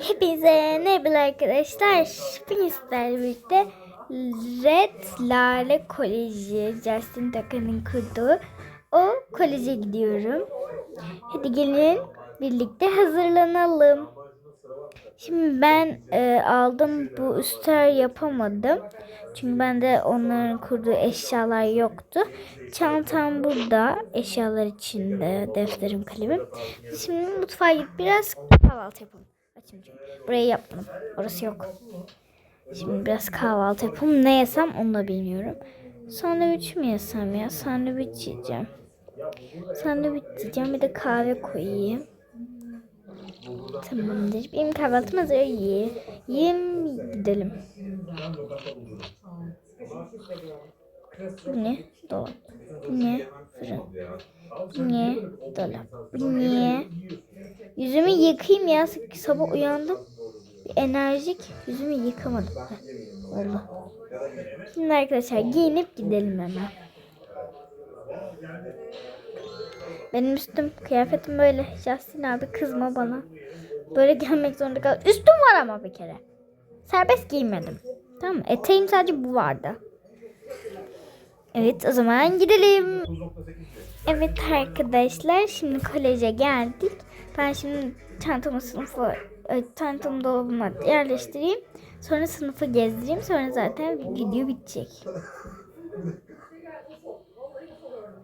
Hepinize merhaba arkadaşlar. Bugün sizlerle birlikte Red Lale Koleji Justin Taka'nın kurduğu o koleje gidiyorum. Hadi gelin birlikte hazırlanalım. Şimdi ben e, aldım bu üster yapamadım. Çünkü bende onların kurduğu eşyalar yoktu. Çantam burada. Eşyalar içinde. Defterim, kalemim. Şimdi mutfağa gidip biraz kahvaltı yapalım. Açayım çünkü. Burayı yapmadım. Orası yok. Şimdi biraz kahvaltı yapalım. Ne yesem onu da bilmiyorum. Sandviç mi yesem ya? Sandviç yiyeceğim. Sandviç yiyeceğim. Bir de kahve koyayım. Tamamdır. Benim kahvaltım hazır. Ye. Yiyeyim gidelim. Bu ne? Dolap. Bu ne? Fırın. Bu ne? Dolap. Bu ne? Yüzümü yıkayayım ya. Sabah uyandım. Bir enerjik. Yüzümü yıkamadım. Oldu. Şimdi arkadaşlar giyinip gidelim hemen. Benim üstüm, kıyafetim böyle. Justin abi kızma bana. Böyle gelmek zorunda kaldım. Üstüm var ama bir kere. Serbest giymedim. Tamam? Eteğim sadece bu vardı. Evet o zaman gidelim. Evet arkadaşlar şimdi koleje geldik. Ben şimdi çantamı sınıfa, e, çantamı dolabıma yerleştireyim. Sonra sınıfı gezdireyim. Sonra zaten video bitecek.